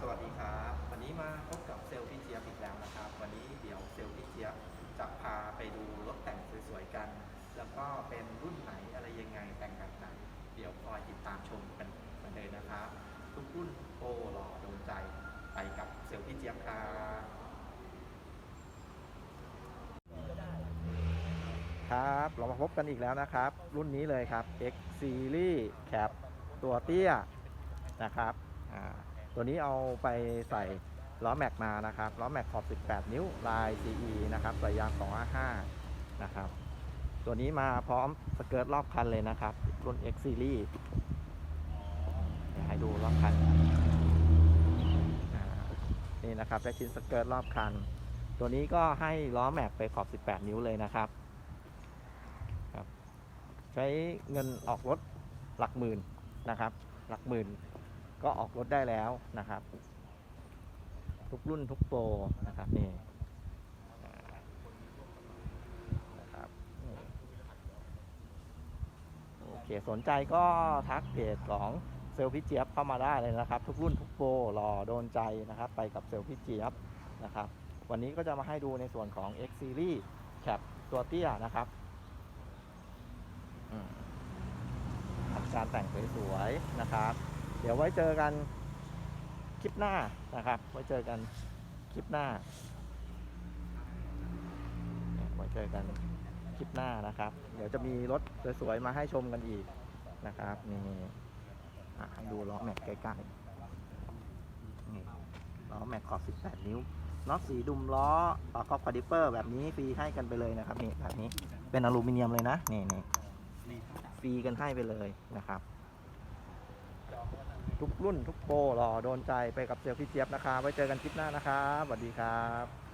สวัสดีครับ วันนี้มาพบกับเซลล์พี่เจี๊ยบอีกแล้วนะครับ วันนี้เดี๋ยวเซลล์พี่เจี๊ยบจะพาไปดูรถแต่งสวยๆกัน แล้วก็เป็นรุ่นไหนอะไรยังไงแต่งแบบไหนเดี๋ยวคอยติดตามชมกันกันเลยนะครับทุกรุ่นโอ้หล่อโดนใจไปกับเซลล์พี่เจี๊ยบครับครับเรามาพบกันอีกแล้วนะครับ รุ่นนี้เลยครับ X Series Cap ตัวเตี้ยนะครับอ่า ตัวนี้เอาไปใส่ล้อแม็กมานะครับล้อแม็กขอบ 18 นิ้วลาย CE นะครับใส่ยาง 255 นะครับ ตัวนี้มาพร้อมสเกิร์ตรอบคันเลยนะครับ รุ่น X Series เดี๋ยวให้ดูรอบคัน นี่นะครับได้ชิ้นสเกิร์ตรอบคัน ตัวนี้ก็ให้ล้อแม็กไปขอบ 18 นิ้วเลยนะครับใช้เงินออกรถหลักหมื่นนะครับ หลักหมื่น ก็ออกรถได้แล้วนะครับ ทุกรุ่นทุกโปรนะครับนี่นะครับโอเคสนใจก็ทักเพจของเซลพี่เจี๊ยบเข้ามาได้เลยนะครับ ทุกรุ่นทุกโปรรอโดนใจนะครับ ไปกับเซลพี่เจี๊ยบนะครับ วันนี้ก็จะมาให้ดูในส่วนของ X Series แคปตัวเตี้ยนะครับทำการแต่งสวยๆนะครับ เดี๋ยวไว้เจอกันคลิปหน้านะครับ ไว้เจอกันคลิปหน้า ไว้เจอกันคลิปหน้านะครับ เดี๋ยวจะมีรถสวยๆมาให้ชมกันอีกนะครับนี่ดูล้อแม็กใกล้ๆนี่ล้อแม็กขอบ18 นิ้วน็อตสีดุมล้อปากคอบคาดิปเปอร์ แบบนี้ฟรีให้กันไปเลยนะครับนี่แบบนี้เป็นอลูมิเนียมเลยนะนี่นี่ฟรีกันให้ไปเลยนะครับ ทุกรุ่นทุกโปรรอโดนใจไปกับเซลฟี่เจี๊ยบนะครับไว้เจอกันคลิปหน้านะครับสวัสดีครับ